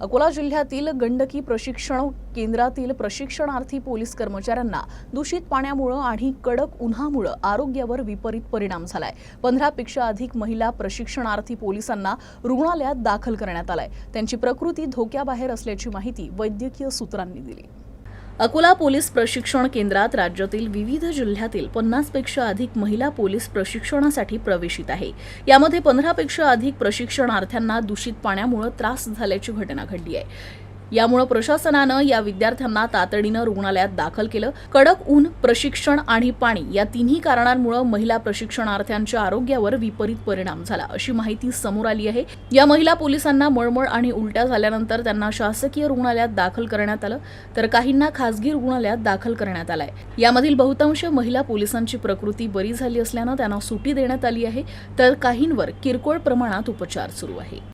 अकोला जिल्ह्यातील गंडकी प्रशिक्षण केंद्रातील प्रशिक्षणार्थी पोलीस कर्मचाऱ्यांना दूषित पाण्यामुळं आणि कडक उन्हामुळं आरोग्यावर विपरीत परिणाम झालाय. पंधरापेक्षा अधिक महिला प्रशिक्षणार्थी पोलिसांना रुग्णालयात दाखल करण्यात आलाय. त्यांची प्रकृती धोक्याबाहेर असल्याची माहिती वैद्यकीय सूत्रांनी दिली. अकोला पोलीस प्रशिक्षण केंद्रात राज्यातील विविध जिल्ह्यातील पन्नासपेक्षा अधिक महिला पोलीस प्रशिक्षणासाठी प्रवेशित आहे. यामध्ये पंधरापेक्षा अधिक प्रशिक्षणार्थ्यांना दूषित पाण्यामुळे त्रास झाल्याची घटना घडली आहे. यामुळे प्रशासनानं या विद्यार्थ्यांना तातडीनं रुग्णालयात दाखल केलं. कडक ऊन प्रशिक्षण आणि पाणी या तिन्ही कारणांमुळे महिला प्रशिक्षणार्थ्यांच्या आरोग्यावर विपरीत परिणाम झाला अशी माहिती समोर आली आहे. या महिला पोलिसांना मळमळ आणि उलट्या झाल्यानंतर त्यांना शासकीय रुग्णालयात दाखल करण्यात आलं तर काहींना खासगी रुग्णालयात दाखल करण्यात आलाय. यामधील बहुतांश महिला पोलिसांची प्रकृती बरी झाली असल्यानं त्यांना सुटी देण्यात आली आहे तर काहींवर किरकोळ प्रमाणात उपचार सुरू आहे.